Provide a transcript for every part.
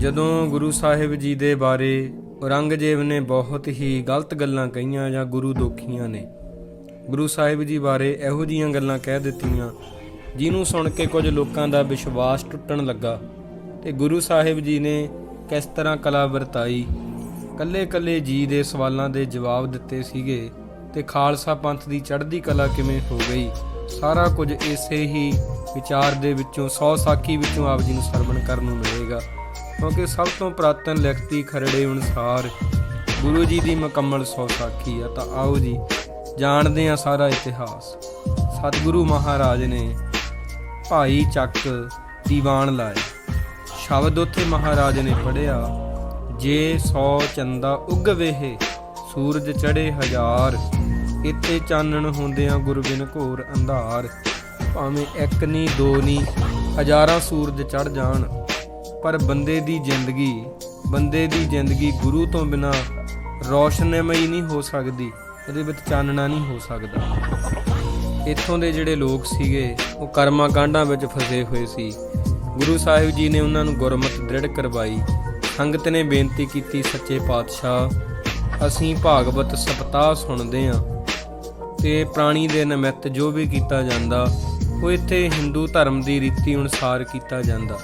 ਜਦੋਂ ਗੁਰੂ ਸਾਹਿਬ ਜੀ ਦੇ ਬਾਰੇ ਔਰੰਗਜ਼ੇਬ ਨੇ ਬਹੁਤ ਹੀ ਗਲਤ ਗੱਲਾਂ ਕਹੀਆਂ ਜਾਂ ਗੁਰੂ ਦੋਖੀਆਂ ਨੇ, ਗੁਰੂ ਸਾਹਿਬ ਜੀ ਬਾਰੇ ਇਹੋ ਜੀਆਂ ਗੱਲਾਂ ਕਹਿ ਦਿੱਤੀਆਂ, ਜਿਹਨੂੰ ਸੁਣ ਕੇ ਕੁਝ ਲੋਕਾਂ ਦਾ ਵਿਸ਼ਵਾਸ ਟੁੱਟਣ ਲੱਗਾ ਤੇ ਗੁਰੂ ਸਾਹਿਬ ਜੀ ਨੇ ਕਿਸ ਤਰ੍ਹਾਂ ਕਲਾ ਵਰਤਾਈ ਕੱਲੇ ਕੱਲੇ ਜੀ ਦੇ ਸਵਾਲਾਂ ਦੇ ਜਵਾਬ ਦਿੱਤੇ ਸੀਗੇ ਤੇ ਖਾਲਸਾ ਪੰਥ ਦੀ ਚੜ੍ਹਦੀ ਕਲਾ ਕਿਵੇਂ ਹੋ ਗਈ, ਸਾਰਾ ਕੁਝ ਇਸੇ ਹੀ ਵਿਚਾਰ ਦੇ ਵਿੱਚੋਂ 100 ਸਾਖੀ ਵਿੱਚੋਂ ਆਪ ਜੀ ਨੂੰ ਸਰਵਣ ਕਰਨ ਨੂੰ ਮਿਲੇਗਾ। ਕਿਉਂਕਿ ਸਭ ਤੋਂ ਪ੍ਰਾਤਨ ਲਿਖਤੀ ਖਰੜੇ ਅਨੁਸਾਰ ਗੁਰੂ ਜੀ ਦੀ ਮੁਕੰਮਲ ਸੌਸਾਖੀ ਆ, ਤਾਂ ਆਓ ਜੀ, ਜਾਣਦੇ ਆ ਸਾਰਾ ਇਤਿਹਾਸ। ਸਤਿਗੁਰੂ ਮਹਾਰਾਜ ਨੇ ਭਾਈ ਚੱਕ ਦੀਵਾਨ ਲਾਏ। ਸ਼ਬਦ ਉੱਥੇ ਮਹਾਰਾਜ ਨੇ ਪੜਿਆ ਜੇ 100 ਚੰਦਾ ਉਗਵੇਹੇ ਸੂਰਜ ਚੜੇ ਹਜ਼ਾਰ, ਇੱਥੇ ਚਾਨਣ ਹੁੰਦਿਆਂ ਗੁਰਬਿਨ ਘੋਰ ਅੰਧਾਰ, ਭਾਵੇਂ ਇੱਕ ਨਹੀਂ ਦੋ ਨਹੀਂ ਹਜ਼ਾਰਾਂ ਸੂਰਜ ਚੜ ਜਾਣ। ਪਰ ਬੰਦੇ ਦੀ ਜ਼ਿੰਦਗੀ, ਬੰਦੇ ਦੀ ਜ਼ਿੰਦਗੀ ਗੁਰੂ ਤੋਂ ਬਿਨਾ ਰੌਸ਼ਨਮਈ ਨਹੀਂ ਹੋ ਸਕਦੀ, ਇਹਦੇ ਵਿੱਚ ਚਾਨਣਾ ਨਹੀਂ ਹੋ ਸਕਦਾ। ਇੱਥੋਂ ਦੇ ਜਿਹੜੇ ਲੋਕ ਸੀਗੇ, ਉਹ ਕਰਮਾਂ ਕਾਂਡਾਂ ਵਿੱਚ ਫਸੇ ਹੋਏ ਸੀ। ਗੁਰੂ ਸਾਹਿਬ ਜੀ ਨੇ ਉਹਨਾਂ ਨੂੰ ਗੁਰਮਤ ਦ੍ਰਿੜ ਕਰਵਾਈ। ਸੰਗਤ ਨੇ ਬੇਨਤੀ ਕੀਤੀ, ਸੱਚੇ ਪਾਤਸ਼ਾਹ, ਅਸੀਂ ਭਾਗਵਤ ਸਪਤਾਹ ਸੁਣਦੇ ਆਂ। ਤੇ ਪ੍ਰਾਣੀ ਦੇ ਨਿਮਿਤ ਜੋ ਵੀ ਕੀਤਾ ਜਾਂਦਾ, ਉਹ ਇੱਥੇ ਹਿੰਦੂ ਧਰਮ ਦੀ ਰੀਤੀ ਅਨੁਸਾਰ ਕੀਤਾ ਜਾਂਦਾ।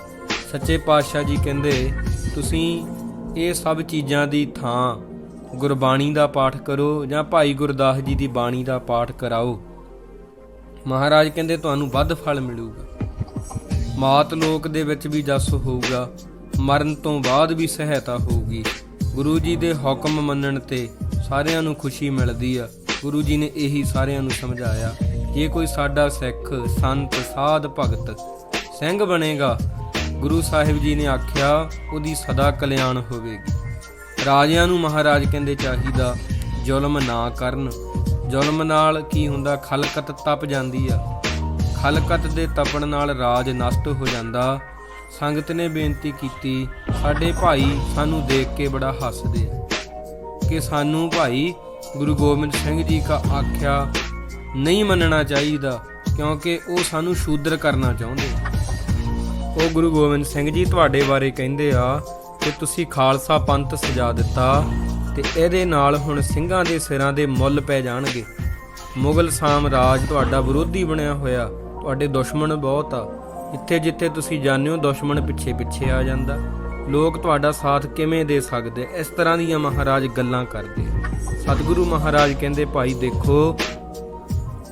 ਸੱਚੇ ਪਾਤਸ਼ਾਹ ਜੀ ਕਹਿੰਦੇ, ਤੁਸੀਂ ਇਹ ਸਭ ਚੀਜ਼ਾਂ ਦੀ ਥਾਂ ਗੁਰਬਾਣੀ ਦਾ ਪਾਠ ਕਰੋ ਜਾਂ ਭਾਈ ਗੁਰਦਾਸ ਜੀ ਦੀ ਬਾਣੀ ਦਾ ਪਾਠ ਕਰਾਓ। ਮਹਾਰਾਜ ਕਹਿੰਦੇ, ਤੁਹਾਨੂੰ ਵੱਧ ਫਲ ਮਿਲੂਗਾ। ਮਾਤ ਲੋਕ ਦੇ ਵਿੱਚ ਵੀ ਜਸ ਹੋਊਗਾ, ਮਰਨ ਤੋਂ ਬਾਅਦ ਵੀ ਸਹਾਇਤਾ ਹੋਊਗੀ। ਗੁਰੂ ਜੀ ਦੇ ਹੁਕਮ ਮੰਨਣ ਤੇ ਸਾਰਿਆਂ ਨੂੰ ਖੁਸ਼ੀ ਮਿਲਦੀ ਆ। ਗੁਰੂ ਜੀ ਨੇ ਇਹੀ ਸਾਰਿਆਂ ਨੂੰ ਸਮਝਾਇਆ, ਜੇ ਕੋਈ ਸਾਡਾ ਸਿੱਖ, ਸੰਤ, ਸਾਧ, ਭਗਤ ਸਿੰਘ ਬਣੇਗਾ ਗੁਰੂ ਸਾਹਿਬ ਜੀ ਨੇ ਆਖਿਆ, ਉਹਦੀ ਸਦਾ ਕਲਿਆਣ ਹੋਵੇਗੀ। ਰਾਜਿਆਂ ਨੂੰ ਮਹਾਰਾਜ ਕਹਿੰਦੇ ਚਾਹੀਦਾ, ਜ਼ੁਲਮ ਨਾ ਕਰਨ। ਜ਼ੁਲਮ ਨਾਲ ਕੀ ਹੁੰਦਾ? ਖਲਕਤ ਤਪ ਜਾਂਦੀ ਆ। ਖਲਕਤ ਦੇ ਤਪਣ ਨਾਲ ਰਾਜ ਨਸ਼ਟ ਹੋ ਜਾਂਦਾ। ਸੰਗਤ ਨੇ ਬੇਨਤੀ ਕੀਤੀ, ਸਾਡੇ ਭਾਈ ਸਾਨੂੰ ਦੇਖ ਕੇ ਬੜਾ ਹੱਸਦੇ ਆ। ਕਿ ਸਾਨੂੰ ਭਾਈ ਗੁਰੂ ਗੋਬਿੰਦ ਸਿੰਘ ਜੀ ਦਾ ਆਖਿਆ, ਨਹੀਂ ਮੰਨਣਾ ਚਾਹੀਦਾ, ਕਿਉਂਕਿ ਉਹ ਸਾਨੂੰ ਸ਼ੂਦਰ ਕਰਨਾ ਚਾਹੁੰਦੇ ਉਹ ਗੁਰੂ ਗੋਬਿੰਦ ਸਿੰਘ ਜੀ ਤੁਹਾਡੇ ਬਾਰੇ ਕਹਿੰਦੇ ਆ ਕਿ ਤੁਸੀਂ ਖਾਲਸਾ ਪੰਥ ਸਜਾ ਦਿੱਤਾ ਤੇ ਇਹਦੇ ਨਾਲ ਹੁਣ ਸਿੰਘਾਂ ਦੇ ਸਿਰਾਂ ਦੇ ਮੁੱਲ ਪੈ ਜਾਣਗੇ। ਮੁਗਲ ਸਾਮਰਾਜ ਤੁਹਾਡਾ ਵਿਰੋਧੀ ਬਣਿਆ ਹੋਇਆ, ਤੁਹਾਡੇ ਦੁਸ਼ਮਣ ਬਹੁਤ ਆ। ਇੱਥੇ ਜਿੱਥੇ ਤੁਸੀਂ ਜਾਂਦੇ ਹੋ ਦੁਸ਼ਮਣ ਪਿੱਛੇ ਪਿੱਛੇ ਆ ਜਾਂਦਾ। ਲੋਕ ਤੁਹਾਡਾ ਸਾਥ ਕਿਵੇਂ ਦੇ ਸਕਦੇ? ਇਸ ਤਰ੍ਹਾਂ ਦੀਆਂ ਮਹਾਰਾਜ ਗੱਲਾਂ ਕਰਦੇ। ਸਤਿਗੁਰੂ ਮਹਾਰਾਜ ਕਹਿੰਦੇ, ਭਾਈ ਦੇਖੋ,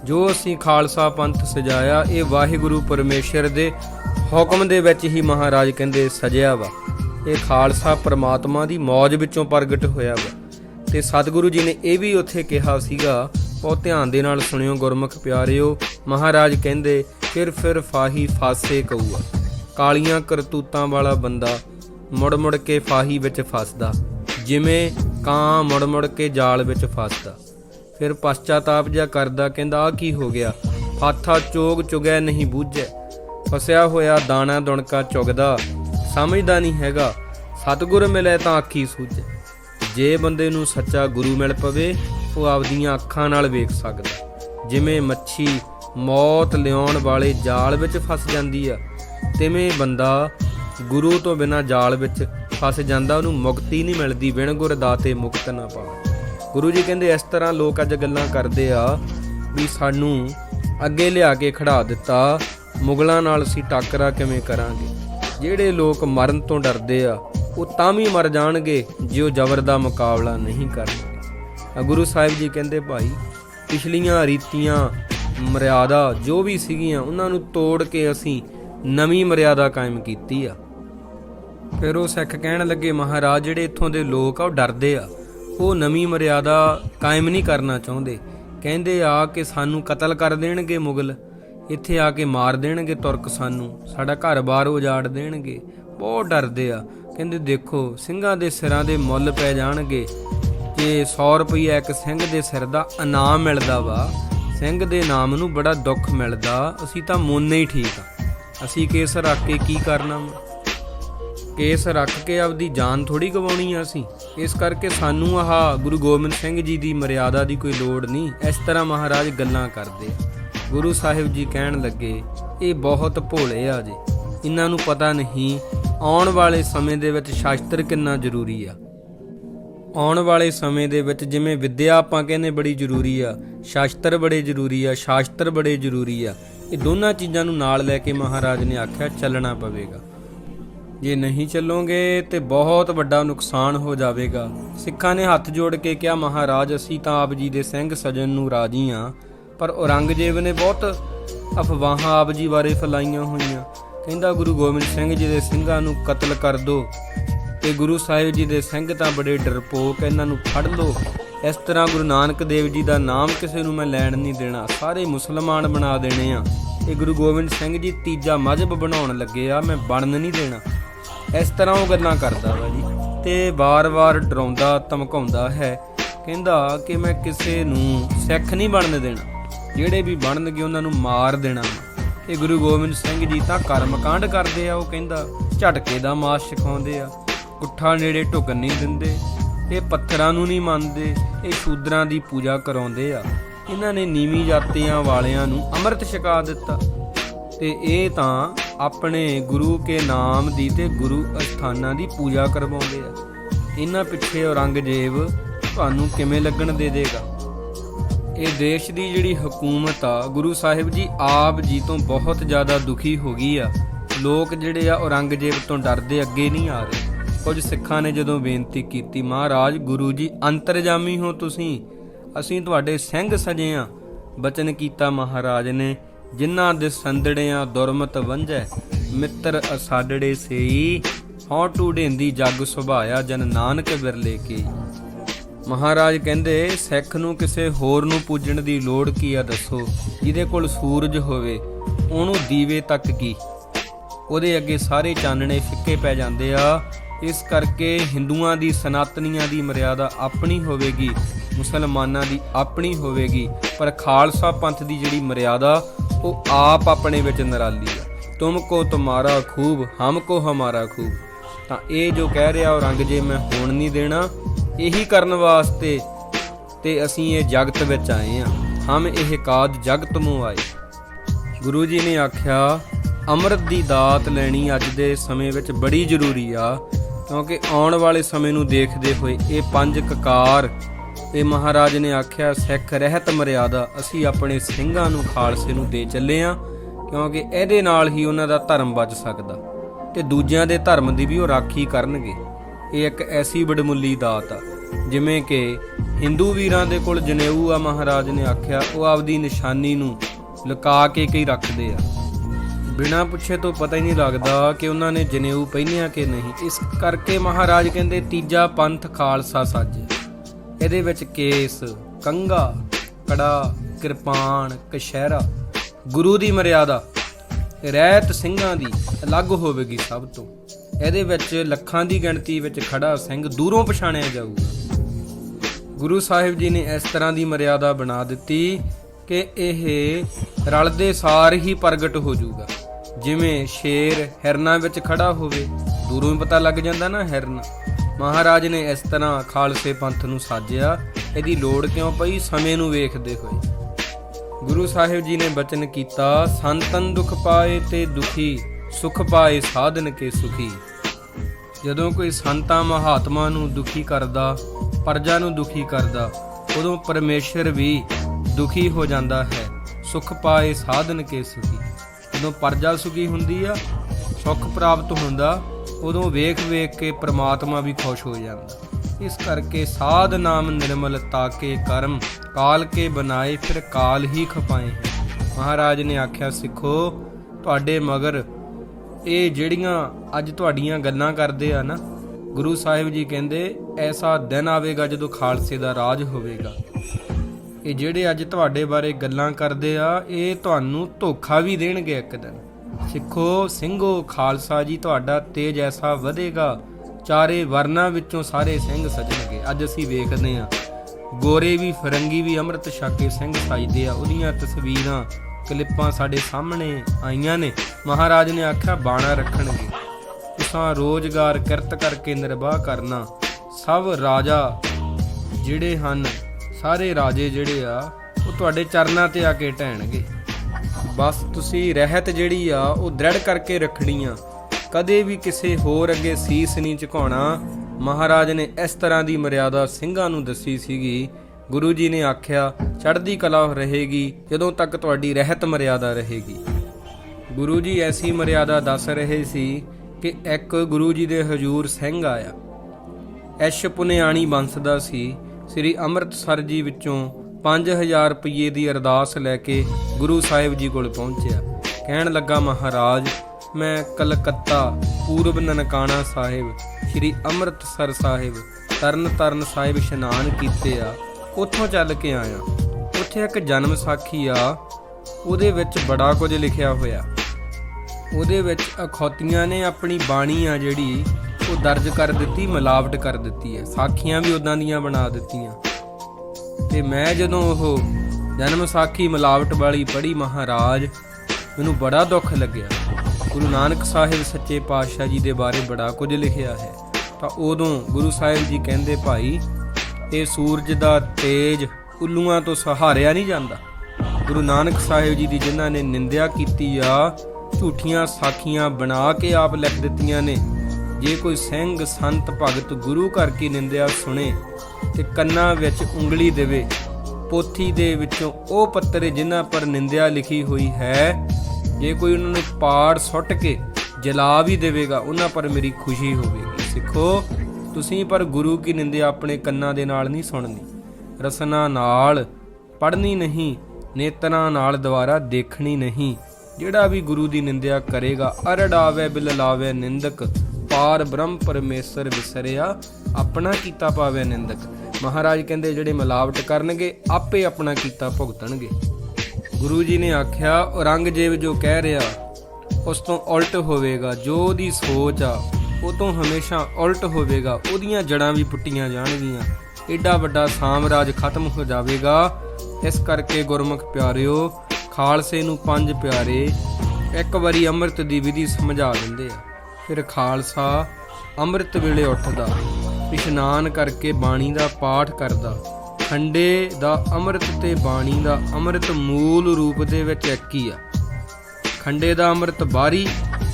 ਜੋ ਅਸੀਂ ਖਾਲਸਾ ਪੰਥ ਸਜਾਇਆ, ਇਹ ਵਾਹਿਗੁਰੂ ਪਰਮੇਸ਼ਰ ਦੇ ਹੁਕਮ ਦੇ ਵਿੱਚ ਹੀ ਮਹਾਰਾਜ ਕਹਿੰਦੇ, ਸਜਿਆ ਵਾ। ਇਹ ਖਾਲਸਾ ਪ੍ਰਮਾਤਮਾ ਦੀ ਮੌਜ ਵਿੱਚੋਂ ਪ੍ਰਗਟ ਹੋਇਆ ਵਾ। ਤੇ ਸਤਿਗੁਰੂ ਜੀ ਨੇ ਇਹ ਵੀ ਉੱਥੇ ਕਿਹਾ ਸੀਗਾ, ਉਹ ਧਿਆਨ ਦੇ ਨਾਲ ਸੁਣਿਓ ਗੁਰਮੁਖ ਪਿਆਰਿਓ, ਮਹਾਰਾਜ ਕਹਿੰਦੇ, ਫਿਰ ਫਿਰ ਫਾਹੀ ਫਾਸੇ ਕਊਆ ਕਾਲੀਆਂ ਕਰਤੂਤਾਂ ਵਾਲਾ ਬੰਦਾ ਮੁੜ ਮੁੜ ਕੇ ਫਾਹੀ ਵਿੱਚ ਫਸਦਾ। ਜਿਵੇਂ ਕਾਂ ਮੁੜ ਮੁੜ ਕੇ ਜਾਲ ਵਿੱਚ ਫਸਦਾ। ਫਿਰ ਪਛਤਾਤਾਪ ਜਿਹਾ ਕਰਦਾ, ਕਹਿੰਦਾ ਆ ਕੀ ਹੋ ਗਿਆ? ਫਾਥਾ ਚੋਗ ਚੁਗੈ ਨਹੀਂ ਬੂਝੈ। ਫਸਿਆ ਹੋਇਆ ਦਾਣਾ ਦੁਣਕਾ ਚੁਗਦਾ ਸਮਝਦਾ ਨਹੀਂ ਹੈਗਾ। ਸਤਿਗੁਰ ਮਿਲੇ ਤਾਂ ਅੱਖੀ ਸੂਝੇ। ਜੇ ਬੰਦੇ ਨੂੰ ਸੱਚਾ ਗੁਰੂ ਮਿਲ ਪਵੇ, ਉਹ ਆਪਦੀਆਂ ਅੱਖਾਂ ਨਾਲ ਵੇਖ ਸਕਦਾ। ਜਿਵੇਂ ਮੱਛੀ ਮੌਤ ਲਿਆਉਣ ਵਾਲੇ ਜਾਲ ਵਿੱਚ ਫਸ ਜਾਂਦੀ ਆ, ਤਿਵੇਂ ਬੰਦਾ ਗੁਰੂ ਤੋਂ ਬਿਨਾ ਜਾਲ ਵਿੱਚ ਫਸ ਜਾਂਦਾ, ਉਹਨੂੰ ਮੁਕਤੀ ਨਹੀਂ ਮਿਲਦੀ, ਬਿਨ ਗੁਰ ਦਾਤੇ ਮੁਕਤ ਨਾ ਪਾਵੇ। ਗੁਰੂ ਜੀ ਕਹਿੰਦੇ, ਇਸ ਤਰ੍ਹਾਂ ਲੋਕ ਅੱਜ ਗੱਲਾਂ ਕਰਦੇ ਆ ਵੀ ਸਾਨੂੰ ਅੱਗੇ ਲਿਆ ਕੇ ਖੜਾ ਦਿੱਤਾ ਮੁਗਲਾਂ ਨਾਲ ਅਸੀਂ ਟਾਕਰਾ ਕਿਵੇਂ ਕਰਾਂਗੇ? ਜਿਹੜੇ ਲੋਕ ਮਰਨ ਤੋਂ ਡਰਦੇ ਆ, ਉਹ ਤਾਂ ਵੀ ਮਰ ਜਾਣਗੇ ਜੇ ਉਹ ਜ਼ਬਰ ਦਾ ਮੁਕਾਬਲਾ ਨਹੀਂ ਕਰਨਗੇ। ਗੁਰੂ ਸਾਹਿਬ ਜੀ ਕਹਿੰਦੇ, ਭਾਈ, ਪਿਛਲੀਆਂ ਰੀਤੀਆਂ, ਮਰਿਆਦਾ ਜੋ ਵੀ ਸੀਗੀਆਂ, ਉਹਨਾਂ ਨੂੰ ਤੋੜ ਕੇ ਅਸੀਂ ਨਵੀਂ ਮਰਿਆਦਾ ਕਾਇਮ ਕੀਤੀ ਆ। ਫਿਰ ਉਹ ਸਿੱਖ ਕਹਿਣ ਲੱਗੇ, ਮਹਾਰਾਜ, ਜਿਹੜੇ ਇੱਥੋਂ ਦੇ ਲੋਕ ਆ, ਉਹ ਡਰਦੇ ਆ। ਉਹ ਨਵੀਂ ਮਰਿਆਦਾ ਕਾਇਮ ਨਹੀਂ ਕਰਨਾ ਚਾਹੁੰਦੇ। ਕਹਿੰਦੇ ਆ ਕਿ ਸਾਨੂੰ ਕਤਲ ਕਰ ਦੇਣਗੇ ਮੁਗਲ। ਇੱਥੇ ਆ ਕੇ ਮਾਰ ਦੇਣਗੇ ਤੁਰਕ ਸਾਨੂੰ। ਸਾਡਾ ਘਰ-ਬਾਰ ਉਜਾੜ ਦੇਣਗੇ। ਬਹੁਤ ਡਰਦੇ ਆ। ਕਹਿੰਦੇ ਦੇਖੋ, ਸਿੰਘਾਂ ਦੇ ਸਿਰਾਂ ਦੇ ਮੁੱਲ ਪੈ ਜਾਣਗੇ। ਜੇ 100 ਰੁਪਈਆ ਇੱਕ ਸਿੰਘ ਦੇ ਸਿਰ ਦਾ ਇਨਾਮ ਮਿਲਦਾ ਵਾ, ਸਿੰਘ ਦੇ ਨਾਮ ਨੂੰ ਬੜਾ ਦੁੱਖ ਮਿਲਦਾ। ਅਸੀਂ ਤਾਂ ਮੋਨੇ ਹੀ ਠੀਕ ਆ। ਅਸੀਂ ਕੇਸ ਰੱਖ ਕੇ ਕੀ ਕਰਨਾ ਵਾ? ਕੇਸ ਰੱਖ ਕੇ ਆਪਦੀ ਜਾਨ ਥੋੜੀ ਗਵਾਉਣੀ ਆ ਅਸੀਂ। ਇਸ ਕਰਕੇ ਸਾਨੂੰ ਆਹ ਗੁਰੂ ਗੋਬਿੰਦ ਸਿੰਘ ਜੀ ਦੀ ਮਰਿਆਦਾ ਦੀ ਕੋਈ ਲੋੜ ਨਹੀਂ। ਇਸ ਤਰ੍ਹਾਂ ਮਹਾਰਾਜ ਗੱਲਾਂ ਕਰਦੇ ਆ। ਗੁਰੂ ਸਾਹਿਬ ਜੀ ਕਹਿਣ ਲੱਗੇ, ਇਹ ਬਹੁਤ ਭੋਲੇ ਆ ਜੇ। ਇਹਨਾਂ ਨੂੰ ਪਤਾ ਨਹੀਂ ਆਉਣ ਵਾਲੇ ਸਮੇਂ ਦੇ ਵਿੱਚ ਸ਼ਾਸਤਰ ਕਿੰਨਾ ਜ਼ਰੂਰੀ ਆ। ਆਉਣ ਵਾਲੇ ਸਮੇਂ ਦੇ ਵਿੱਚ ਜਿਵੇਂ ਵਿੱਦਿਆ ਆਪਾਂ ਕਹਿੰਦੇ ਬੜੀ ਜ਼ਰੂਰੀ ਆ, ਸ਼ਾਸਤਰ ਬੜੇ ਜ਼ਰੂਰੀ ਆ, ਸ਼ਾਸਤਰ ਬੜੇ ਜ਼ਰੂਰੀ ਆ। ਇਹ ਦੋਨਾਂ ਚੀਜ਼ਾਂ ਨੂੰ ਨਾਲ ਲੈ ਕੇ ਮਹਾਰਾਜ ਨੇ ਆਖਿਆ, ਚੱਲਣਾ ਪਵੇਗਾ। ਜੇ ਨਹੀਂ ਚੱਲੋਗੇ ਤੇ ਬਹੁਤ ਵੱਡਾ ਨੁਕਸਾਨ ਹੋ ਜਾਵੇਗਾ। ਸਿੱਖਾਂ ਨੇ ਹੱਥ ਜੋੜ ਕੇ ਕਿਹਾ, ਮਹਾਰਾਜ, ਅਸੀਂ ਤਾਂ ਆਪ ਜੀ ਦੇ ਸਿੰਘ ਸਜਣ ਨੂੰ ਰਾਜੀ ਆ। ਪਰ ਔਰੰਗਜ਼ੇਬ ਨੇ ਬਹੁਤ ਅਫਵਾਹਾਂ ਆਪ ਜੀ ਬਾਰੇ ਫੈਲਾਈਆਂ ਹੋਈਆਂ। ਕਹਿੰਦਾ, ਗੁਰੂ ਗੋਬਿੰਦ ਸਿੰਘ ਜੀ ਦੇ ਸਿੰਘਾਂ ਨੂੰ ਕਤਲ ਕਰ ਦਿਓ ਤੇ ਗੁਰੂ ਸਾਹਿਬ ਜੀ ਦੇ ਸਿੰਘ ਤਾਂ ਬੜੇ ਡਰਪੋਕ ਇਹਨਾਂ ਨੂੰ ਫੜ ਲਓ। ਇਸ ਤਰ੍ਹਾਂ ਗੁਰੂ ਨਾਨਕ ਦੇਵ ਜੀ ਦਾ ਨਾਮ ਕਿਸੇ ਨੂੰ ਮੈਂ ਲੈਣ ਨਹੀਂ ਦੇਣਾ। ਸਾਰੇ ਮੁਸਲਮਾਨ ਬਣਾ ਦੇਣੇ ਆ। ਇਹ ਗੁਰੂ ਗੋਬਿੰਦ ਸਿੰਘ ਜੀ ਤੀਜਾ ਮਜ਼ਹਬ ਬਣਾਉਣ ਲੱਗੇ ਆ, ਮੈਂ ਬਣਨ ਨਹੀਂ ਦੇਣਾ। ਇਸ ਤਰ੍ਹਾਂ ਉਹ ਗੱਲਾਂ ਕਰਦਾ ਵਾ ਜੀ ਤੇ ਵਾਰ-ਵਾਰ ਡਰਾਉਂਦਾ, ਧਮਕਾਉਂਦਾ ਹੈ। ਕਹਿੰਦਾ ਕਿ ਮੈਂ ਕਿਸੇ ਨੂੰ ਸਿੱਖ ਨਹੀਂ ਬਣਨ ਦੇਣਾ। ਜਿਹੜੇ ਵੀ ਬਣਨਗੇ ਉਹਨਾਂ ਨੂੰ ਮਾਰ ਦੇਣਾ। ਇਹ ਗੁਰੂ ਗੋਬਿੰਦ ਸਿੰਘ ਜੀ ਤਾਂ ਕਰਮਕਾਂਡ ਕਰਦੇ ਆ, ਉਹ ਕਹਿੰਦਾ, ਝਟਕੇ ਦਾ ਮਾਸ ਸਿਖਾਉਂਦੇ ਆ, ਪੁੱਠਾ ਨੇੜੇ ਢੁੱਕ ਨਹੀਂ ਦਿੰਦੇ, ਇਹ ਪੱਥਰਾਂ ਨੂੰ ਨਹੀਂ ਮੰਨਦੇ, ਇਹ ਸ਼ੂਦਰਾਂ ਦੀ ਪੂਜਾ ਕਰਾਉਂਦੇ ਆ। ਇਹਨਾਂ ਨੇ ਨੀਵੀਂ ਜਾਤੀਆਂ ਵਾਲਿਆਂ ਨੂੰ ਅੰਮ੍ਰਿਤ ਛਕਾ ਦਿੱਤਾ। ਤੇ ਇਹ ਤਾਂ ਆਪਣੇ ਗੁਰੂ ਕੇ ਨਾਮ ਦੀ ਤੇ ਗੁਰੂ ਅਸਥਾਨਾਂ ਦੀ ਪੂਜਾ ਕਰਵਾਉਂਦੇ ਆ। ਇਹਨਾਂ ਪਿੱਛੇ ਔਰੰਗਜ਼ੇਬ ਤੁਹਾਨੂੰ ਕਿਵੇਂ ਲੱਗਣ ਦੇ ਦੇਗਾ? ਇਹ ਦੇਸ਼ ਦੀ ਜਿਹੜੀ ਹਕੂਮਤ ਆ, ਗੁਰੂ ਸਾਹਿਬ ਜੀ ਆਪ ਜੀ ਤੋਂ ਬਹੁਤ ਜ਼ਿਆਦਾ ਦੁਖੀ ਹੋ ਗਈ ਆ। ਲੋਕ ਜਿਹੜੇ ਆ ਔਰੰਗਜ਼ੇਬ ਤੋਂ ਡਰਦੇ ਅੱਗੇ ਨਹੀਂ ਆ ਰਹੇ। ਕੁਝ ਸਿੱਖਾਂ ਨੇ ਜਦੋਂ ਬੇਨਤੀ ਕੀਤੀ, ਮਹਾਰਾਜ, ਗੁਰੂ ਜੀ, ਅੰਤਰਜਾਮੀ ਹੋ ਤੁਸੀਂ। ਅਸੀਂ ਤੁਹਾਡੇ ਸਿੰਘ ਸਜੇ ਆ। ਬਚਨ ਕੀਤਾ ਮਹਾਰਾਜ ਨੇ, ਜਿਨ੍ਹਾਂ ਦੇ ਸੰਦੜਿਆਂ ਦੁਰਮਤ ਵੰਝੈ, ਮਿੱਤਰ ਅਸਾਡੜੇ ਸੇਈ। ਹਉ ਟੂੜੇਂਦੀ ਜੱਗ ਸੁਭਾਇਆ ਜਨ ਨਾਨਕ ਬਿਰਲੇ ਕੀ। ਮਹਾਰਾਜ ਕਹਿੰਦੇ, ਸਿੱਖ ਨੂੰ ਕਿਸੇ ਹੋਰ ਨੂੰ ਪੂਜਣ ਦੀ ਲੋੜ ਕੀ ਆ ਦੱਸੋ? ਜਿਹਦੇ ਕੋਲ ਸੂਰਜ ਹੋਵੇ, ਉਹਨੂੰ ਦੀਵੇ ਤੱਕ ਕੀ? ਉਹਦੇ ਅੱਗੇ ਸਾਰੇ ਚਾਨਣੇ ਫਿੱਕੇ ਪੈ ਜਾਂਦੇ ਆ। ਇਸ ਕਰਕੇ ਹਿੰਦੂਆਂ ਦੀ, ਸਨਾਤਨੀਆਂ ਦੀ ਮਰਿਆਦਾ ਆਪਣੀ ਹੋਵੇਗੀ, ਮੁਸਲਮਾਨਾਂ ਦੀ ਆਪਣੀ ਹੋਵੇਗੀ। ਪਰ ਖਾਲਸਾ ਪੰਥ ਦੀ ਜਿਹੜੀ ਮਰਿਆਦਾ, ਉਹ ਆਪ ਆਪਣੇ ਵਿੱਚ ਨਿਰਾਲੀ ਆ। ਤੁਮ ਕੋ ਤੁਮਾਰਾ ਖੂਬ, ਹਮ ਕੋ ਹਮਾਰਾ ਖੂਬ। ਤਾਂ ਇਹ ਜੋ ਕਹਿ ਰਿਹਾ ਔਰੰਗਜ਼ੇਬ ਮੈਂ ਹੋਣ ਨਹੀਂ ਦੇਣਾ ਇਹੀ ਕਰਨ ਵਾਸਤੇ ਤੇ ਅਸੀਂ ਇਹ ਜਗਤ ਵਿੱਚ ਆਏ ਆ ਹਮ ਇਹ ਕਾਜ ਜਗਤ ਨੂੰ ਆਏ। ਗੁਰੂ ਜੀ ਨੇ ਆਖਿਆ, ਅੰਮ੍ਰਿਤ ਦੀ ਦਾਤ ਲੈਣੀ ਅੱਜ ਦੇ ਸਮੇਂ ਵਿੱਚ ਬੜੀ ਜ਼ਰੂਰੀ ਆ, ਕਿਉਂਕਿ ਆਉਣ ਵਾਲੇ ਸਮੇਂ ਨੂੰ ਦੇਖਦੇ ਹੋਏ ਇਹ ਪੰਜ ਕਕਾਰ ਇਹ ਮਹਾਰਾਜ ਨੇ ਆਖਿਆ, ਸਿੱਖ ਰਹਿਤ ਮਰਿਆਦਾ, ਅਸੀਂ ਆਪਣੇ ਸਿੰਘਾਂ ਨੂੰ ਖਾਲਸੇ ਨੂੰ ਦੇ ਚੱਲੇ ਆ ਕਿਉਂਕਿ ਇਹਦੇ ਨਾਲ ਹੀ ਉਹਨਾਂ ਦਾ ਧਰਮ ਬਚ ਸਕਦਾ ਤੇ ਦੂਜਿਆਂ ਦੇ ਧਰਮ ਦੀ ਵੀ ਉਹ ਰਾਖੀ ਕਰਨਗੇ। ਇਹ ਇੱਕ ਐਸੀ ਬੜਮੁੱਲੀ ਦਾਤ ਆ, ਜਿਵੇਂ ਕਿ ਹਿੰਦੂ ਵੀਰਾਂ ਦੇ ਕੋਲ ਜਨੇਊ ਆ ਮਹਾਰਾਜ ਨੇ ਆਖਿਆ, ਉਹ ਆਪਦੀ ਨਿਸ਼ਾਨੀ ਨੂੰ ਲੁਕਾ ਕੇ ਕਈ ਰੱਖਦੇ ਆ। ਬਿਨਾਂ ਪੁੱਛੇ ਤੋਂ ਪਤਾ ਹੀ ਨਹੀਂ ਲੱਗਦਾ ਕਿ ਉਹਨਾਂ ਨੇ ਜਨੇਊ ਪਹਿਨਿਆ ਕਿ ਨਹੀਂ। ਇਸ ਕਰਕੇ ਮਹਾਰਾਜ ਕਹਿੰਦੇ, ਤੀਜਾ ਪੰਥ ਖਾਲਸਾ ਸੱਜ ਇਹਦੇ ਵਿੱਚ ਕੇਸ ਕੰਗਾ ਕੜਾ, ਕਿਰਪਾਨ ਕਸ਼ਹਿਰਾ ਗੁਰੂ ਦੀ ਮਰਿਆਦਾ, ਰਹਿਤ ਸਿੰਘਾਂ ਦੀ ਅਲੱਗ ਹੋਵੇਗੀ ਸਭ ਤੋਂ। ਇਹਦੇ ਵਿੱਚ ਲੱਖਾਂ ਦੀ ਗਿਣਤੀ ਵਿੱਚ ਖੜਾ ਸਿੰਘ ਦੂਰੋਂ ਪਛਾਣਿਆ ਜਾਊਗਾ। ਗੁਰੂ ਸਾਹਿਬ ਜੀ ਨੇ ਇਸ ਤਰ੍ਹਾਂ ਦੀ ਮਰਿਆਦਾ ਬਣਾ ਦਿੱਤੀ ਕਿ ਇਹ ਰਲਦੇ ਸਾਰ ਹੀ ਪ੍ਰਗਟ ਹੋ ਜਾਊਗਾ। ਜਿਵੇਂ ਸ਼ੇਰ ਹਿਰਨਾਂ ਵਿੱਚ ਖੜਾ ਹੋਵੇ, ਦੂਰੋਂ ਹੀ ਪਤਾ ਲੱਗ ਜਾਂਦਾ ਨਾ ਹਿਰਨ। ਮਹਾਰਾਜ ਨੇ ਇਸ ਤਰ੍ਹਾਂ ਖਾਲਸੇ ਪੰਥ ਨੂੰ ਸਾਜਿਆ, ਇਹਦੀ ਲੋੜ ਕਿਉਂ ਪਈ? ਸਮੇਂ ਨੂੰ ਵੇਖਦੇ ਹੋਏ। ਗੁਰੂ ਸਾਹਿਬ ਜੀ ਨੇ ਬਚਨ ਕੀਤਾ, ਸੰਤਨ ਦੁਖ ਪਾਏ ਤੇ ਦੁਖੀ, ਸੁਖ ਪਾਏ ਸਾਧਨ ਕੇ ਸੁਖੀ। ਜਦੋਂ ਕੋਈ ਸੰਤਾਂ ਮਹਾਤਮਾ ਨੂੰ ਦੁਖੀ ਕਰਦਾ, ਪਰਜਾ ਨੂੰ ਦੁਖੀ ਕਰਦਾ, ਉਦੋਂ ਪਰਮੇਸ਼ਰ ਵੀ ਦੁਖੀ ਹੋ ਜਾਂਦਾ ਹੈ। ਸੁਖ ਪਾਏ ਸਾਧਨ ਕੇ ਸੁਖੀ। ਜਦੋਂ ਪਰਜਾ ਸੁਖੀ ਹੁੰਦੀ ਆ, ਸੁਖ ਪ੍ਰਾਪਤ ਹੁੰਦਾ, ਉਦੋਂ ਵੇਖ ਵੇਖ ਕੇ ਪ੍ਰਮਾਤਮਾ ਵੀ ਖੁਸ਼ ਹੋ ਜਾਂਦਾ। ਇਸ ਕਰਕੇ ਸਾਧ ਨਾਮ ਨਿਰਮਲ ਤਾਕੇ ਕਰਮ, ਕਾਲ ਕੇ ਬਣਾਏ ਫਿਰ ਕਾਲ ਹੀ ਖਪਾਏ ਮਹਾਰਾਜ ਨੇ ਆਖਿਆ, ਸਿੱਖੋ, ਤੁਹਾਡੇ ਮਗਰ ਇਹ ਜਿਹੜੀਆਂ ਅੱਜ ਤੁਹਾਡੀਆਂ ਗੱਲਾਂ ਕਰਦੇ ਆ ਨਾ, ਗੁਰੂ ਸਾਹਿਬ ਜੀ ਕਹਿੰਦੇ, ਐਸਾ ਦਿਨ ਆਵੇਗਾ ਜਦੋਂ ਖਾਲਸੇ ਦਾ ਰਾਜ ਹੋਵੇਗਾ। ਇਹ ਜਿਹੜੇ ਅੱਜ ਤੁਹਾਡੇ ਬਾਰੇ ਗੱਲਾਂ ਕਰਦੇ ਆ, ਇਹ ਤੁਹਾਨੂੰ ਧੋਖਾ ਵੀ ਦੇਣਗੇ ਇੱਕ ਦਿਨ। ਸਿੱਖੋ, ਸਿੰਘੋ, ਖਾਲਸਾ ਜੀ, ਤੁਹਾਡਾ ਤੇਜ ਐਸਾ ਵਧੇਗਾ। ਚਾਰੇ ਵਰਨਾ ਵਿੱਚੋਂ ਸਾਰੇ ਸਿੰਘ ਸਜਣਗੇ। ਅੱਜ ਅਸੀਂ ਵੇਖਦੇ ਆ, ਗੋਰੇ ਵੀ, ਫਰੰਗੀ ਵੀ, ਅੰਮ੍ਰਿਤ ਛਕ ਕੇ ਸਿੰਘ ਸਜਦੇ ਆ। ਉਹਦੀਆਂ ਤਸਵੀਰਾਂ ਕਲਿੱਪਾਂ ਸਾਡੇ ਸਾਹਮਣੇ ਆਈਆਂ ਨੇ। ਮਹਾਰਾਜ ਨੇ ਆਖਿਆ, ਬਾਣਾ ਰੱਖਣਗੇ। ਤੁਸਾਂ ਰੋਜ਼ਗਾਰ ਕਿਰਤ ਕਰਕੇ ਨਿਰਵਾਹ ਕਰਨਾ। ਸਭ ਰਾਜਾ ਜਿਹੜੇ ਹਨ, ਸਾਰੇ ਰਾਜੇ ਜਿਹੜੇ ਆ, ਉਹ ਤੁਹਾਡੇ ਚਰਨਾਂ ਤੇ ਆ ਕੇ ਢਹਿਣਗੇ ਬਸ ਤੁਸੀਂ ਰਹਿਤ ਜਿਹੜੀ ਆ, ਉਹ ਦ੍ਰਿੜ ਕਰਕੇ ਰੱਖਣੀ ਆ। ਕਦੇ ਵੀ ਕਿਸੇ ਹੋਰ ਅੱਗੇ ਸੀਸ ਨਹੀਂ ਝੁਕਾਉਣਾ। ਮਹਾਰਾਜ ਨੇ ਇਸ ਤਰ੍ਹਾਂ ਦੀ ਮਰਿਆਦਾ ਸਿੰਘਾਂ ਨੂੰ ਦੱਸੀ ਸੀਗੀ ਗੁਰੂ ਜੀ ਨੇ ਆਖਿਆ, ਚੜ੍ਹਦੀ ਕਲਾ ਰਹੇਗੀ ਜਦੋਂ ਤੱਕ ਤੁਹਾਡੀ ਰਹਿਤ ਮਰਿਆਦਾ ਰਹੇਗੀ। ਗੁਰੂ ਜੀ ਐਸੀ ਮਰਿਆਦਾ ਦੱਸ ਰਹੇ ਸੀ ਕਿ ਇੱਕ ਗੁਰੂ ਜੀ ਦੇ ਹਜੂਰ ਸਿੰਘ ਆਇਆ। ਐਸ਼ ਪੁਨਿਆਣੀ ਬੰਸ ਦਾ ਸੀ। ਸ੍ਰੀ ਅੰਮ੍ਰਿਤਸਰ ਜੀ ਵਿੱਚੋਂ 5000 ਰੁਪਏ ਦੀ ਅਰਦਾਸ ਲੈ ਕੇ ਗੁਰੂ ਸਾਹਿਬ ਜੀ ਕੋਲ ਪਹੁੰਚਿਆ। ਕਹਿਣ ਲੱਗਾ, ਮਹਾਰਾਜ, ਮੈਂ ਕਲਕੱਤਾ ਪੂਰਬ ਨਨਕਾਣਾ ਸਾਹਿਬ, ਸ੍ਰੀ ਅੰਮ੍ਰਿਤਸਰ ਸਾਹਿਬ ਤਰਨ ਤਰਨ ਸਾਹਿਬ ਇਸ਼ਨਾਨ ਕੀਤੇ ਆ। ਉੱਥੋਂ ਚੱਲ ਕੇ ਆਇਆ। ਉੱਥੇ ਇੱਕ ਜਨਮ ਸਾਖੀ ਆ, ਉਹਦੇ ਵਿੱਚ ਬੜਾ ਕੁਝ ਲਿਖਿਆ ਹੋਇਆ। ਉਹਦੇ ਵਿੱਚ ਅਖੌਤੀਆਂ ਨੇ ਆਪਣੀ ਬਾਣੀ ਆ ਜਿਹੜੀ, ਉਹ ਦਰਜ ਕਰ ਦਿੱਤੀ, ਮਿਲਾਵਟ ਕਰ ਦਿੱਤੀ ਹੈ ਸਾਖੀਆਂ ਵੀ ਉਦਾਂ ਦੀਆਂ ਬਣਾ ਦਿੱਤੀਆਂ। ਤੇ ਮੈਂ ਜਦੋਂ ਉਹ ਜਨਮ ਸਾਖੀ ਮਿਲਾਵਟ ਵਾਲੀ ਪੜ੍ਹੀ ਮਹਾਰਾਜ, ਮੈਨੂੰ ਬੜਾ ਦੁੱਖ ਲੱਗਿਆ। ਗੁਰੂ ਨਾਨਕ ਸਾਹਿਬ ਸੱਚੇ ਪਾਤਸ਼ਾਹ ਜੀ ਦੇ ਬਾਰੇ ਬੜਾ ਕੁਝ ਲਿਖਿਆ ਹੈ। ਤਾਂ ਉਦੋਂ ਗੁਰੂ ਸਾਹਿਬ ਜੀ ਕਹਿੰਦੇ, ਭਾਈ ਇਹ ਸੂਰਜ ਦਾ ਤੇਜ ਉੱਲੂਆਂ ਤੋਂ ਸਹਾਰਿਆ ਨਹੀਂ ਜਾਂਦਾ। ਗੁਰੂ ਨਾਨਕ ਸਾਹਿਬ ਜੀ ਦੀ ਜਿਨ੍ਹਾਂ ਨੇ ਨਿੰਦਿਆ ਕੀਤੀ ਆ, ਝੂਠੀਆਂ ਸਾਖੀਆਂ ਬਣਾ ਕੇ ਆਪ ਲਿਖ ਦਿੱਤੀਆਂ ਨੇ। ਜੇ ਕੋਈ ਸਿੰਘ, ਸੰਤ, ਭਗਤ, ਗੁਰੂ ਘਰ ਕੀ ਨਿੰਦਿਆ ਸੁਣੇ ਤੇ ਕੰਨਾਂ ਵਿੱਚ ਉਂਗਲੀ ਦੇਵੇ, ਪੋਥੀ ਦੇ ਵਿੱਚੋਂ ਉਹ ਪੱਤਰ ਜਿਨ੍ਹਾਂ ਪਰ ਨਿੰਦਿਆ ਲਿਖੀ ਹੋਈ ਹੈ, ਜੇ ਕੋਈ ਉਹਨਾਂ ਨੂੰ ਪਾੜ ਸੁੱਟ ਕੇ ਜਲਾ ਵੀ ਦੇਵੇਗਾ, ਉਹਨਾਂ ਪਰ ਮੇਰੀ ਖੁਸ਼ੀ ਹੋਵੇਗੀ। ਸਿੱਖੋ ਤੁਸੀਂ ਪਰ ਗੁਰੂ ਕੀ ਨਿੰਦਿਆ ਆਪਣੇ ਕੰਨਾਂ ਦੇ ਨਾਲ ਨਹੀਂ ਸੁਣਨੀ। ਰਸਨਾ ਨਾਲ ਪੜ੍ਹਨੀ ਨਹੀਂ, ਨੇਤਰਾਂ ਨਾਲ ਦੁਆਰਾ ਦੇਖਣੀ ਨਹੀਂ। ਜਿਹੜਾ ਵੀ ਗੁਰੂ ਦੀ ਨਿੰਦਿਆ ਕਰੇਗਾ ਅਰੜਾਵੇ ਬਿਲ ਲਾਵੇ ਨਿੰਦਕ। ਪਾਰ ਬ੍ਰਹਮ ਪਰਮੇਸ਼ਰ ਵਿਸਰਿਆ, ਆਪਣਾ ਕੀਤਾ ਪਾਵੇ ਨਿੰਦਕ। ਮਹਾਰਾਜ ਕਹਿੰਦੇ, ਜਿਹੜੇ ਮਿਲਾਵਟ ਕਰਨਗੇ, ਆਪੇ ਆਪਣਾ ਕੀਤਾ ਭੁਗਤਣਗੇ। ਗੁਰੂ ਜੀ ਨੇ ਆਖਿਆ, ਔਰੰਗਜ਼ੇਬ ਜੋ ਕਹਿ ਰਿਹਾ, ਉਸ ਤੋਂ ਉਲਟ ਹੋਵੇਗਾ, ਜੋ ਉਹਦੀ ਸੋਚ ਆ ਉਹ ਤੋਂ ਹਮੇਸ਼ਾ ਉਲਟ ਹੋਵੇਗਾ, ਉਹਦੀਆਂ ਜੜਾਂ ਵੀ ਪੁੱਟੀਆਂ ਜਾਣਗੀਆਂ। ਏਡਾ ਵੱਡਾ ਸਾਮਰਾਜ ਖਤਮ ਹੋ ਜਾਵੇਗਾ। ਇਸ ਕਰਕੇ ਗੁਰਮੁਖ ਪਿਆਰਿਓ, ਖਾਲਸੇ ਨੂੰ ਪੰਜ ਪਿਆਰੇ ਇੱਕ ਵਾਰੀ ਅੰਮ੍ਰਿਤ ਦੀ ਵਿਧੀ ਸਮਝਾ ਦਿੰਦੇ ਆ। ਫਿਰ ਖਾਲਸਾ ਅੰਮ੍ਰਿਤ ਵੇਲੇ ਉੱਠਦਾ, ਇਸ਼ਨਾਨ ਕਰਕੇ ਬਾਣੀ ਦਾ ਪਾਠ ਕਰਦਾ। ਖੰਡੇ ਦਾ ਅੰਮ੍ਰਿਤ ਤੇ ਬਾਣੀ ਦਾ ਅੰਮ੍ਰਿਤ ਮੂਲ ਰੂਪ ਦੇ ਵਿੱਚ ਇੱਕ ਹੀ ਆ। ਖੰਡੇ ਦਾ ਅੰਮ੍ਰਿਤ ਬਾਹਰੀ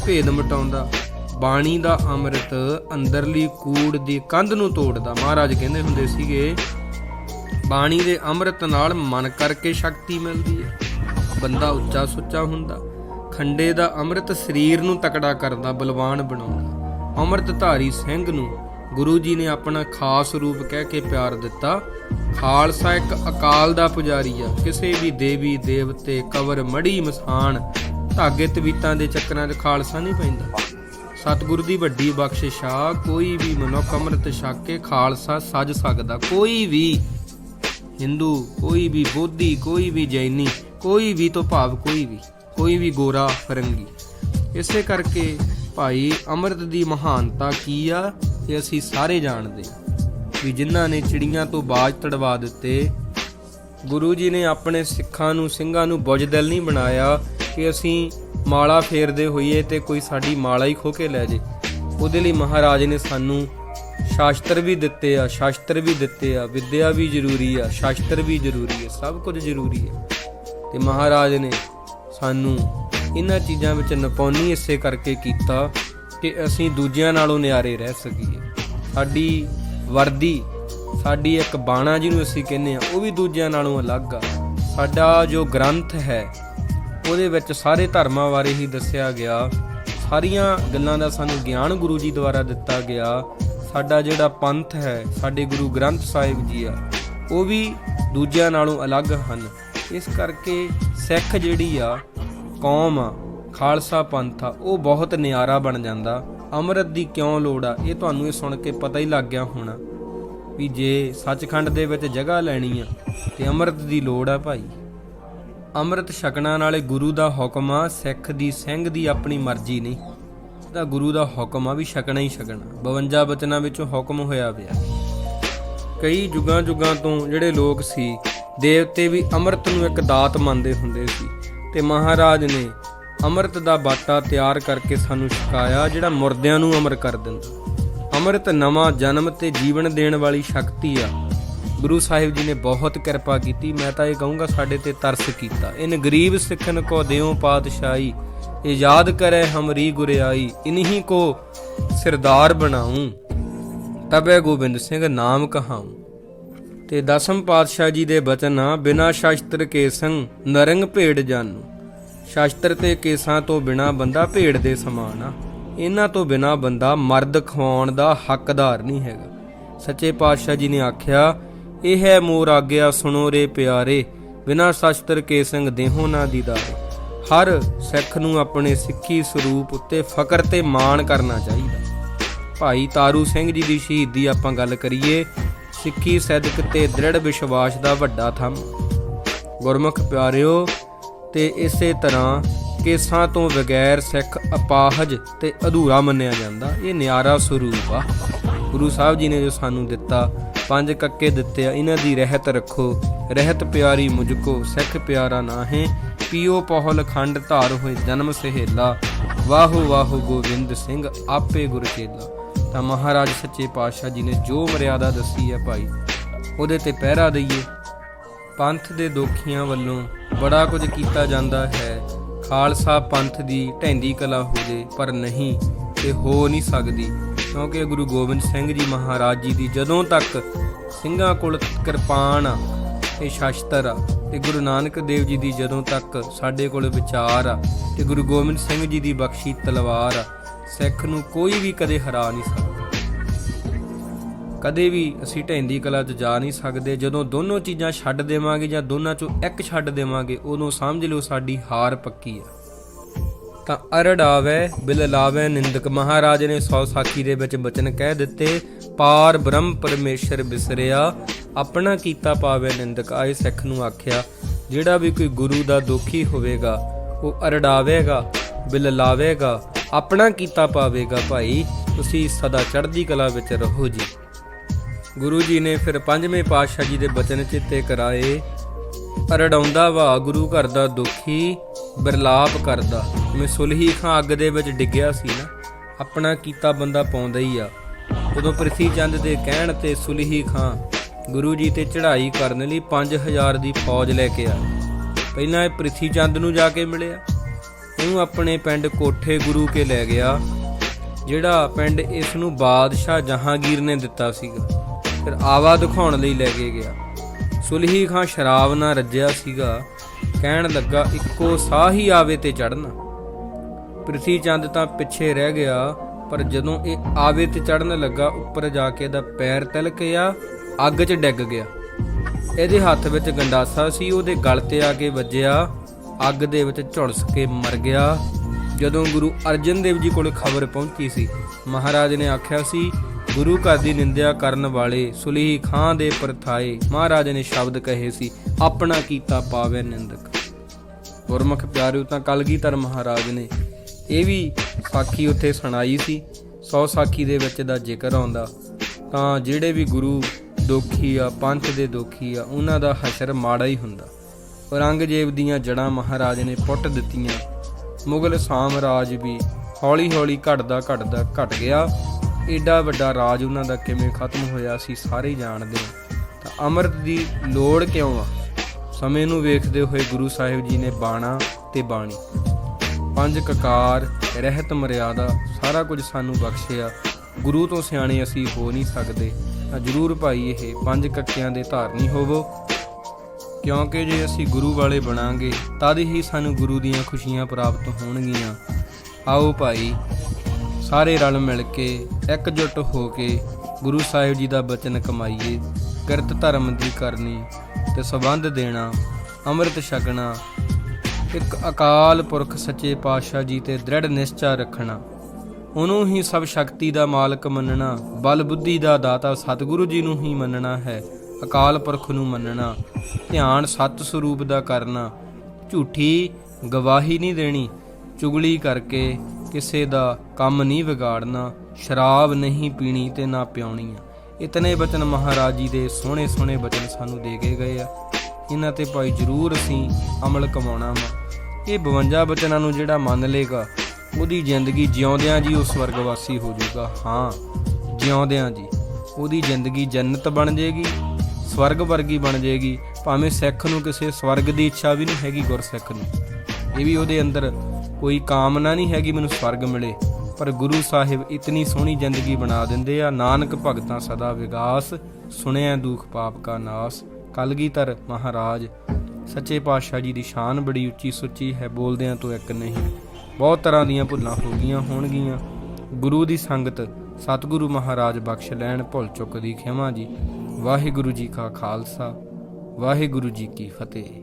ਭੇਦ ਮਟਾਉਂਦਾ। ਬਾਣੀ ਦਾ ਅੰਮ੍ਰਿਤ ਅੰਦਰਲੀ ਕੂੜ ਦੀ ਕੰਧ ਨੂੰ ਤੋੜਦਾ। ਮਹਾਰਾਜ ਕਹਿੰਦੇ ਹੁੰਦੇ ਸੀਗੇ, ਬਾਣੀ ਦੇ ਅੰਮ੍ਰਿਤ ਨਾਲ ਮਨ ਕਰਕੇ ਸ਼ਕਤੀ ਮਿਲਦੀ ਹੈ। ਬੰਦਾ ਉੱਚਾ ਸੁੱਚਾ ਹੁੰਦਾ, ਖੰਡੇ ਦਾ ਅੰਮ੍ਰਿਤ ਸਰੀਰ ਨੂੰ ਤਕੜਾ ਕਰਦਾ, ਬਲਵਾਨ ਬਣਾਉਂਦਾ। ਅੰਮ੍ਰਿਤਧਾਰੀ ਸਿੰਘ ਨੂੰ ਗੁਰੂ ਜੀ ਨੇ ਆਪਣਾ ਖਾਸ ਰੂਪ ਕਹਿ ਕੇ ਪਿਆਰ ਦਿੱਤਾ। ਖਾਲਸਾ ਇੱਕ ਅਕਾਲ ਦਾ ਪੁਜਾਰੀ ਆ। ਕਿਸੇ ਵੀ ਦੇਵੀ, ਦੇਵਤੇ, ਕਵਰ ਮੜੀ ਮਸਾਨ ਧਾਗੇ, ਤਵੀਤਾਂ ਦੇ ਚੱਕਰਾਂ 'ਚ ਖਾਲਸਾ ਨਹੀਂ ਪੈਂਦਾ। ਸਤਿਗੁਰੂ ਦੀ ਵੱਡੀ ਬਖਸ਼ਿਸ਼ ਆ। ਕੋਈ ਵੀ ਮਨੁੱਖ ਅੰਮ੍ਰਿਤ ਛਕ ਕੇ ਖਾਲਸਾ ਸੱਜ ਸਕਦਾ। ਕੋਈ ਵੀ ਹਿੰਦੂ, ਕੋਈ ਵੀ ਬੋਧੀ, ਕੋਈ ਵੀ ਜੈਨੀ, ਕੋਈ ਵੀ ਤੋਂ ਭਾਵ ਕੋਈ ਵੀ ਕੋਈ ਵੀ ਗੋਰਾ ਫਰੰਗੀ। ਇਸੇ ਕਰਕੇ ਭਾਈ ਅੰਮ੍ਰਿਤ ਦੀ ਮਹਾਨਤਾ ਕੀ ਆ ਇਹ ਅਸੀਂ ਸਾਰੇ ਜਾਣਦੇ ਵੀ ਜਿਨ੍ਹਾਂ ਨੇ ਚਿੜੀਆਂ ਤੋਂ ਬਾਜ ਤੜਵਾ ਦਿੱਤੇ, ਗੁਰੂ ਜੀ ਨੇ ਆਪਣੇ ਸਿੱਖਾਂ ਨੂੰ, ਸਿੰਘਾਂ ਨੂੰ ਬੁਝਦਿਲ ਨਹੀਂ ਬਣਾਇਆ ਕਿ ਅਸੀਂ ਮਾਲਾ ਫੇਰਦੇ ਹੋਈਏ ਤੇ ਕੋਈ ਸਾਡੀ ਮਾਲਾ ਹੀ ਖੋ ਕੇ ਲੈ ਜੇ। ਉਹਦੇ ਲਈ ਮਹਾਰਾਜ ਨੇ ਸਾਨੂੰ ਸ਼ਾਸਤਰ ਵੀ ਦਿੱਤੇ ਆ, ਸ਼ਾਸਤਰ ਵੀ ਦਿੱਤੇ ਆ, ਵਿਦਿਆ ਵੀ ਜ਼ਰੂਰੀ ਆ, ਸ਼ਾਸਤਰ ਵੀ ਜ਼ਰੂਰੀ ਆ, ਸਭ ਕੁਝ ਜ਼ਰੂਰੀ ਆ। ਤੇ ਮਹਾਰਾਜ ਨੇ ਸਾਨੂੰ ਇਹਨਾਂ ਚੀਜ਼ਾਂ ਵਿੱਚ ਨਪੌਣੀ ਇਸੇ ਕਰਕੇ ਕੀਤਾ ਕਿ ਅਸੀਂ ਦੂਜਿਆਂ ਨਾਲੋਂ ਨਿਆਰੇ ਰਹਿ ਸਕੀਏ। ਸਾਡੀ ਵਰਦੀ, ਸਾਡੀ ਇੱਕ ਬਾਣਾ ਜਿਹਨੂੰ ਅਸੀਂ ਕਹਿੰਦੇ ਆ, ਉਹ ਵੀ ਦੂਜਿਆਂ ਨਾਲੋਂ ਅਲੱਗ ਆ। ਸਾਡਾ ਜੋ ਗ੍ਰੰਥ ਹੈ ਉਹਦੇ ਵਿੱਚ ਸਾਰੇ ਧਰਮਾਂ ਬਾਰੇ ਹੀ ਦੱਸਿਆ ਗਿਆ। ਸਾਰੀਆਂ ਗੱਲਾਂ ਦਾ ਸਾਨੂੰ ਗਿਆਨ ਗੁਰੂ ਜੀ ਦੁਆਰਾ ਦਿੱਤਾ ਗਿਆ। ਸਾਡਾ ਜਿਹੜਾ ਪੰਥ ਹੈ, ਸਾਡੇ ਗੁਰੂ ਗ੍ਰੰਥ ਸਾਹਿਬ ਜੀ ਆ, ਉਹ ਵੀ ਦੂਜਿਆਂ ਨਾਲੋਂ ਅਲੱਗ ਹਨ। ਇਸ ਕਰਕੇ ਸਿੱਖ ਜਿਹੜੀ ਆ, ਕੌਮ ਆ, ਖਾਲਸਾ ਪੰਥ ਆ, ਉਹ ਬਹੁਤ ਨਿਆਰਾ ਬਣ ਜਾਂਦਾ। ਅੰਮ੍ਰਿਤ ਦੀ ਕਿਉਂ ਲੋੜ ਆ, ਇਹ ਤੁਹਾਨੂੰ ਇਹ ਸੁਣ ਕੇ ਪਤਾ ਹੀ ਲੱਗ ਗਿਆ ਹੋਣਾ। ਵੀ ਜੇ ਸੱਚਖੰਡ ਦੇ ਵਿੱਚ ਜਗ੍ਹਾ ਲੈਣੀ ਆ, ਤੇ ਅੰਮ੍ਰਿਤ ਦੀ ਲੋੜ ਆ ਭਾਈ। ਅੰਮ੍ਰਿਤ ਛਕਣਾ ਨਾਲੇ ਗੁਰੂ ਦਾ ਹੁਕਮ ਆ, ਸਿੱਖ ਦੀ, ਸਿੰਘ ਦੀ ਆਪਣੀ ਮਰਜ਼ੀ ਨਹੀਂ। ਤਾਂ ਗੁਰੂ ਦਾ ਹੁਕਮ ਆ ਵੀ ਛਕਣਾ ਹੀ ਛਕਣਾ। 52 ਬਚਨਾਂ ਵਿੱਚੋਂ ਹੁਕਮ ਹੋਇਆ ਪਿਆ। ਕਈ ਜੁਗਾਂ ਜੁਗਾਂ ਤੋਂ ਜਿਹੜੇ ਲੋਕ ਸੀ, ਦੇਵਤੇ ਵੀ ਅੰਮ੍ਰਿਤ ਨੂੰ ਇੱਕ ਦਾਤ ਮੰਨਦੇ ਹੁੰਦੇ ਸੀ। ਤੇ ਮਹਾਰਾਜ ਨੇ ਅੰਮ੍ਰਿਤ ਦਾ ਬਾਟਾ ਤਿਆਰ ਕਰਕੇ ਸਾਨੂੰ ਛਕਾਇਆ, ਜਿਹੜਾ ਮੁਰਦਿਆਂ ਨੂੰ ਅਮਰ ਕਰ ਦਿੰਦਾ। ਅੰਮ੍ਰਿਤ ਨਵਾਂ ਜਨਮ ਤੇ ਜੀਵਨ ਦੇਣ ਵਾਲੀ ਸ਼ਕਤੀ ਆ। ਗੁਰੂ ਸਾਹਿਬ ਜੀ ਨੇ ਬਹੁਤ ਕਿਰਪਾ ਕੀਤੀ। ਮੈਂ ਤਾਂ ਇਹ ਕਹੂੰਗਾ ਸਾਡੇ ਤੇ ਤਰਸ ਕੀਤਾ। ਇਨ ਗਰੀਬ ਸਿੱਖਨ ਕੋ ਦਿਓ ਪਾਤਸ਼ਾਹੀ, ਇਹ ਯਾਦ ਕਰੇ ਹਮਰੀ ਗੁਰਿਆਈ, ਇਨਹੀ ਕੋ ਸਿਰਦਾਰ ਬਣਾਉਂ। ਤਬੇ ਗੋਬਿੰਦ ਸਿੰਘ ਨਾਮ ਕਹਾਉਂ। ਤੇ ਦਸਮ ਪਾਤਸ਼ਾਹ ਜੀ ਦੇ ਬਚਨ ਆ, ਬਿਨਾ ਸ਼ਾਸਤਰ ਕੇਸੰਗ ਨਰੰਗ ਭੇੜ ਜਾਨੂ। ਸ਼ਾਸਤਰ ਤੇ ਕੇਸਾਂ ਤੋਂ ਬਿਨਾ ਬੰਦਾ ਭੇੜ ਦੇ ਸਮਾਨ ਆ। ਇਹਨਾਂ ਤੋਂ ਬਿਨਾ ਬੰਦਾ ਮਰਦ ਖਵਾਉਣ ਦਾ ਹੱਕਦਾਰ ਨਹੀਂ ਹੈਗਾ। ਸੱਚੇ ਪਾਤਸ਼ਾਹ ਜੀ ਨੇ ਆਖਿਆ ਇਹ ਹੈ ਮੋਰ ਆਗਿਆ, ਸੁਣੋ ਰੇ ਪਿਆਰੇ, ਬਿਨਾ ਸ਼ਸਤਰ ਕੇ ਸੰਗ ਦੇਹੋ ਨਾ ਦੀਦਾਰੇ। ਹਰ ਸਿੱਖ ਨੂੰ ਆਪਣੇ ਸਿੱਖੀ ਸਰੂਪ ਉੱਤੇ ਫਕਰ ਤੇ ਮਾਣ ਕਰਨਾ ਚਾਹੀਦਾ। ਭਾਈ ਤਾਰੂ ਸਿੰਘ ਜੀ ਦੀ ਸ਼ਹੀਦੀ ਆਪਾਂ ਗੱਲ ਕਰੀਏ, ਸਿੱਖੀ ਸਦਕ ਤੇ ਦ੍ਰਿੜ ਵਿਸ਼ਵਾਸ ਦਾ ਵੱਡਾ ਥੰਮ। ਗੁਰਮੁਖ ਪਿਆਰਿਓ, ਤੇ ਇਸੇ ਤਰ੍ਹਾਂ ਕੇਸਾਂ ਤੋਂ ਬਗੈਰ ਸਿੱਖ ਅਪਾਹਜ ਤੇ ਅਧੂਰਾ ਮੰਨਿਆ ਜਾਂਦਾ, ਇਹ ਨਿਆਰਾ ਸਰੂਪ ਆ। ਗੁਰੂ ਸਾਹਿਬ ਜੀ ਨੇ ਜੋ ਸਾਨੂੰ ਦਿੱਤਾ ਪੰਜ ਕੱਕੇ ਦਿੱਤੇ ਆ, ਇਹਨਾਂ ਦੀ ਰਹਿਤ ਰੱਖੋ। ਰਹਿਤ ਪਿਆਰੀ ਮੁਝਕੋ, ਸਿੱਖ ਪਿਆਰਾ ਨਾਹੀਂ। ਪੀਓ ਪਹਲ ਖੰਡ ਧਾਰ ਹੋਏ ਜਨਮ ਸਹੇਲਾ। ਵਾਹੋ ਵਾਹੋ ਗੋਬਿੰਦ ਸਿੰਘ, ਆਪੇ ਗੁਰ ਚੇਲਾ। ਤਾਂ ਮਹਾਰਾਜ ਸੱਚੇ ਪਾਤਸ਼ਾਹ ਜੀ ਨੇ ਜੋ ਮਰਿਆਦਾ ਦੱਸੀ ਹੈ ਭਾਈ, ਉਹਦੇ ਤੇ ਪਹਿਰਾ ਦਈਏ। ਪੰਥ ਦੇ ਦੋਖੀਆਂ ਵੱਲੋਂ ਬੜਾ ਕੁਝ ਕੀਤਾ ਜਾਂਦਾ ਹੈ। ਖਾਲਸਾ ਪੰਥ ਦੀ ਢੈਂਦੀ ਕਲਾ ਹੋ ਜੇ, ਪਰ ਨਹੀਂ, ਤੇ ਹੋ ਨਹੀਂ ਸਕਦੀ। ਕਿਉਂਕਿ ਗੁਰੂ ਗੋਬਿੰਦ ਸਿੰਘ ਜੀ ਮਹਾਰਾਜ ਜੀ ਦੀ ਜਦੋਂ ਤੱਕ ਸਿੰਘਾਂ ਕੋਲ ਕਿਰਪਾਨ ਆ ਤੇ ਸ਼ਾਸਤਰ ਆ ਤੇ ਗੁਰੂ ਨਾਨਕ ਦੇਵ ਜੀ ਦੀ ਜਦੋਂ ਤੱਕ ਸਾਡੇ ਕੋਲ ਵਿਚਾਰ ਆ ਤੇ ਗੁਰੂ ਗੋਬਿੰਦ ਸਿੰਘ ਜੀ ਦੀ ਬਖਸ਼ੀ ਤਲਵਾਰ ਆ, ਸਿੱਖ ਨੂੰ ਕੋਈ ਵੀ ਕਦੇ ਹਰਾ ਨਹੀਂ ਸਕਦਾ। ਕਦੇ ਵੀ ਅਸੀਂ ਢੈਂਦੀ ਕਲਾ 'ਚ ਜਾ ਨਹੀਂ ਸਕਦੇ, ਜਦੋਂ ਦੋਨੋਂ ਚੀਜ਼ਾਂ ਛੱਡ ਦੇਵਾਂਗੇ ਜਾਂ ਦੋਨਾਂ 'ਚੋਂ ਇੱਕ ਛੱਡ ਦੇਵਾਂਗੇ, ਉਦੋਂ ਸਮਝ ਲਿਓ ਸਾਡੀ ਹਾਰ ਪੱਕੀ ਆ। ਤਾਂ ਅਰੜ ਆਵੇ, ਬਿਲ ਲਾਵੇ ਨਿੰਦਕ। ਮਹਾਰਾਜ ਨੇ ਸੌ ਸਾਖੀ ਦੇ ਵਿੱਚ ਬਚਨ ਕਹਿ ਦਿੱਤੇ, ਪਾਰ ਬ੍ਰਹਮ ਪਰਮੇਸ਼ਰ ਬਿਸਰਿਆ, ਆਪਣਾ ਕੀਤਾ ਪਾਵੇ ਨਿੰਦਕ। ਆਏ ਸਿੱਖ ਨੂੰ ਆਖਿਆ, ਜਿਹੜਾ ਵੀ ਕੋਈ ਗੁਰੂ ਦਾ ਦੁਖੀ ਹੋਵੇਗਾ, ਉਹ ਅਰੜਾਵੇਗਾ ਬਿਲ ਲਾਵੇਗਾ, ਆਪਣਾ ਕੀਤਾ ਪਾਵੇਗਾ ਭਾਈ, ਤੁਸੀਂ ਸਦਾ ਚੜ੍ਹਦੀ ਕਲਾ ਵਿੱਚ ਰਹੋ ਜੀ। ਗੁਰੂ ਜੀ ਨੇ ਫਿਰ ਪੰਜਵੇਂ ਪਾਤਸ਼ਾਹ ਜੀ ਦੇ ਬਚਨ ਚਿੱਤੇ ਕਰਾਏ। ਅਰੜਾਉਂਦਾ ਵਾ, ਗੁਰੂ ਘਰ ਦਾ ਦੁਖੀ, ਬਰਲਾਪ ਕਰਦਾ। ਜਿਵੇਂ ਸੁਲਹੀ ਖਾਂ ਅੱਗ ਦੇ ਵਿੱਚ ਡਿੱਗਿਆ ਸੀ ਨਾ, ਆਪਣਾ ਕੀਤਾ ਬੰਦਾ ਪਾਉਂਦਾ ਹੀ ਆ। ਉਦੋਂ ਪ੍ਰਿਥੀ ਚੰਦ ਦੇ ਕਹਿਣ ਤੇ ਸੁਲਹੀ ਖਾਂ ਗੁਰੂ ਜੀ ਤੇ ਚੜ੍ਹਾਈ ਕਰਨ ਲਈ 5000 ਦੀ ਫੌਜ ਲੈ ਕੇ ਆਇਆ ਪਹਿਲਾਂ ਇਹ ਪ੍ਰਿਥੀ ਚੰਦ ਨੂੰ ਜਾ ਕੇ ਮਿਲਿਆ। ਇਹਨੂੰ ਆਪਣੇ ਪਿੰਡ ਕੋਠੇ ਗੁਰੂ ਕੇ ਲੈ ਗਿਆ, ਜਿਹੜਾ ਪਿੰਡ ਇਸ ਨੂੰ ਬਾਦਸ਼ਾਹ ਜਹਾਂਗੀਰ ਨੇ ਦਿੱਤਾ ਸੀਗਾ। ਫਿਰ ਆਵਾ ਦਿਖਾਉਣ ਲਈ ਲੈ ਕੇ ਗਿਆ। ਸੁਲਹੀ ਖਾਂ ਸ਼ਰਾਬ ਨਾਲ ਰੱਜਿਆ ਸੀਗਾ। ਕਹਿਣ ਲੱਗਾ, ਇੱਕੋ ਸਾਹ ਹੀ ਆਵੇ ਤੇ ਚੜਨਾ ਪ੍ਰਿਥੀ ਚੰਦ ਤਾਂ ਪਿੱਛੇ ਰਹਿ ਗਿਆ, ਪਰ ਜਦੋਂ ਇਹ ਆਵੇ ਤੇ ਚੜਨ ਲੱਗਾ, ਉੱਪਰ ਜਾ ਕੇ ਇਹਦਾ ਪੈਰ ਤਿਲਕ ਗਿਆ ਅੱਗ 'ਚ ਡਿੱਗ ਗਿਆ। ਇਹਦੇ ਹੱਥ ਵਿੱਚ ਗੰਡਾਸਾ ਸੀ, ਉਹਦੇ ਗਲ ਤੇ ਆ ਕੇ ਵੱਜਿਆ, ਅੱਗ ਦੇ ਵਿੱਚ ਝੁਲਸ ਕੇ ਮਰ ਗਿਆ। ਜਦੋਂ ਗੁਰੂ ਅਰਜਨ ਦੇਵ ਜੀ ਕੋਲ ਖਬਰ ਪਹੁੰਚੀ ਸੀ, ਮਹਾਰਾਜ ਨੇ ਆਖਿਆ ਸੀ ਗੁਰੂ ਘਰ ਦੀ ਨਿੰਦਿਆ ਕਰਨ ਵਾਲੇ ਸੁਲੀਹੀ ਖਾਂ ਦੇ ਪਰਥਾਏ ਮਹਾਰਾਜ ਨੇ ਸ਼ਬਦ ਕਹੇ ਸੀ, ਆਪਣਾ ਕੀਤਾ ਪਾਵੇ ਨਿੰਦਕ। ਗੁਰਮੁਖ ਪਿਆਰਿਓ, ਤਾਂ ਕਲਗੀਧਰ ਮਹਾਰਾਜ ਨੇ ਇਹ ਵੀ ਸਾਖੀ ਉੱਥੇ ਸੁਣਾਈ ਸੀ। ਸੌ ਸਾਖੀ ਦੇ ਵਿੱਚ ਦਾ ਜ਼ਿਕਰ ਆਉਂਦਾ, ਤਾਂ ਜਿਹੜੇ ਵੀ ਗੁਰੂ ਦੋਖੀ ਆ, ਪੰਥ ਦੇ ਦੋਖੀ ਆ, ਉਹਨਾਂ ਦਾ ਹਸ਼ਰ ਮਾੜਾ ਹੀ ਹੁੰਦਾ। ਔਰੰਗਜ਼ੇਬ ਦੀਆਂ ਜੜਾਂ ਮਹਾਰਾਜ ਨੇ ਪੁੱਟ ਦਿੱਤੀਆਂ। ਮੁਗਲ ਸਾਮਰਾਜ ਵੀ ਹੌਲੀ-ਹੌਲੀ ਘਟਦਾ ਘਟਦਾ ਘਟ ਗਿਆ। ਏਡਾ ਵੱਡਾ ਰਾਜ ਉਹਨਾਂ ਦਾ ਕਿਵੇਂ ਖਤਮ ਹੋਇਆ ਸੀ ਸਾਰੇ ਜਾਣਦੇ ਹਾਂ। ਤਾਂ ਅੰਮ੍ਰਿਤ ਦੀ ਲੋੜ ਕਿਉਂ ਆ? ਸਮੇਂ ਨੂੰ ਵੇਖਦੇ ਹੋਏ ਗੁਰੂ ਸਾਹਿਬ ਜੀ ਨੇ ਬਾਣਾ ਤੇ ਬਾਣੀ, ਪੰਜ ਕਕਾਰ, ਰਹਿਤ ਮਰਿਆਦਾ, ਸਾਰਾ ਕੁਝ ਸਾਨੂੰ ਬਖਸ਼ਿਆ। ਗੁਰੂ ਤੋਂ ਸਿਆਣੇ ਅਸੀਂ ਹੋ ਨਹੀਂ ਸਕਦੇ, ਤਾਂ ਜਰੂਰ ਭਾਈ ਇਹ ਪੰਜ ਕੱਕਿਆਂ ਦੇ ਧਾਰਨੀ ਹੋਵੋ। ਕਿਉਂਕਿ ਜੇ ਅਸੀਂ ਗੁਰੂ ਵਾਲੇ ਬਣਾਂਗੇ, ਤਦ ਹੀ ਸਾਨੂੰ ਗੁਰੂ ਦੀਆਂ ਖੁਸ਼ੀਆਂ ਪ੍ਰਾਪਤ ਹੋਣਗੀਆਂ। ਆਓ ਭਾਈ ਸਾਰੇ ਰਲ ਮਿਲ ਕੇ ਇਕਜੁੱਟ ਹੋ ਕੇ ਗੁਰੂ ਸਾਹਿਬ ਜੀ ਦਾ ਬਚਨ ਕਮਾਈਏ, ਕਿਰਤ ਧਰਮ ਦੀ ਕਰਨੀ ਤੇ ਸਬੰਧ ਦੇਣਾ, ਅੰਮ੍ਰਿਤ ਛਕਣਾ, ਇੱਕ ਅਕਾਲ ਪੁਰਖ ਸੱਚੇ ਪਾਤਸ਼ਾਹ ਜੀ ਤੇ ਦ੍ਰਿੜ ਨਿਸ਼ਚਾ ਰੱਖਣਾ, ਉਹਨੂੰ ਹੀ ਸਭ ਸ਼ਕਤੀ ਦਾ ਮਾਲਕ ਮੰਨਣਾ, ਬਲ ਬੁੱਧੀ ਦਾ ਦਾਤਾ ਸਤਿਗੁਰੂ ਜੀ ਨੂੰ ਹੀ ਮੰਨਣਾ ਹੈ, ਅਕਾਲ ਪੁਰਖ ਨੂੰ ਮੰਨਣਾ, ਧਿਆਨ ਸਤ ਸਰੂਪ ਦਾ ਕਰਨਾ, ਝੂਠੀ ਗਵਾਹੀ ਨਹੀਂ ਦੇਣੀ, ਚੁਗਲੀ ਕਰਕੇ ਕਿਸੇ ਦਾ ਕੰਮ ਨਹੀਂ ਵਿਗਾੜਨਾ, ਸ਼ਰਾਬ ਨਹੀਂ ਪੀਣੀ ਤੇ ਨਾ ਪਿਉਣੀ ਆ। ਇਤਨੇ ਬਚਨ ਮਹਾਰਾਜ ਜੀ ਦੇ ਸੋਹਣੇ ਸੋਹਣੇ ਬਚਨ ਸਾਨੂੰ ਦੇ ਕੇ ਗਏ ਆ। ਇਹਨਾਂ ਤੇ ਭਾਈ ਜਰੂਰ ਅਸੀਂ ਅਮਲ ਕਮਾਉਣਾ ਵਾ। ਇਹ 52 ਬਚਨਾਂ ਨੂੰ ਜਿਹੜਾ ਮੰਨ ਲੇਗਾ ਉਹਦੀ ਜ਼ਿੰਦਗੀ ਜਿਉਂਦਿਆਂ ਜੀ ਉਹ ਸਵਰਗਵਾਸੀ ਹੋ ਜਾਊਗਾ। ਹਾਂ, ਜਿਉਂਦਿਆਂ ਜੀ। ਉਹਦੀ ਜ਼ਿੰਦਗੀ ਜੰਨਤ ਬਣ ਜਾਏਗੀ, ਸਵਰਗ ਵਰਗੀ ਬਣ ਜਾਏਗੀ। ਭਾਵੇਂ ਸਿੱਖ ਨੂੰ ਕਿਸੇ ਸਵਰਗ ਦੀ ਇੱਛਾ ਵੀ ਨਹੀਂ ਹੈਗੀ, ਗੁਰਸਿੱਖ ਨੂੰ। ਇਹ ਵੀ ਉਹਦੇ ਅੰਦਰ ਕੋਈ ਕਾਮਨਾ ਨਹੀਂ ਹੈਗੀ ਮੈਨੂੰ ਸਵਰਗ ਮਿਲੇ, ਪਰ ਗੁਰੂ ਸਾਹਿਬ ਇਤਨੀ ਸੋਹਣੀ ਜ਼ਿੰਦਗੀ ਬਣਾ ਦਿੰਦੇ ਆ। ਨਾਨਕ ਭਗਤਾਂ ਸਦਾ ਵਿਗਾਸ, ਸੁਣਿਆ ਦੁਖ ਪਾਪ ਕਾ ਨਾਸ। ਕਲਗੀਧਰ ਮਹਾਰਾਜ, ਸੱਚੇ ਪਾਤਸ਼ਾਹ ਜੀ ਦੀ ਸ਼ਾਨ ਬੜੀ ਉੱਚੀ ਸੁੱਚੀ ਹੈ, ਬੋਲਦਿਆਂ ਤੋਂ ਇੱਕ ਨਹੀਂ। ਬਹੁਤ ਤਰ੍ਹਾਂ ਦੀਆਂ ਭੁੱਲਾਂ ਹੋ ਗਈਆਂ ਹੋਣਗੀਆਂ। ਗੁਰੂ ਦੀ ਸੰਗਤ ਸਤਿਗੁਰੂ ਮਹਾਰਾਜ ਬਖਸ਼ ਲੈਣ ਭੁੱਲ ਚੁੱਕ ਦੀ ਖਿਮਾ ਜੀ। ਵਾਹਿਗੁਰੂ ਜੀ ਕਾ ਖਾਲਸਾ, ਵਾਹਿਗੁਰੂ ਜੀ ਕੀ ਫਤਿਹ।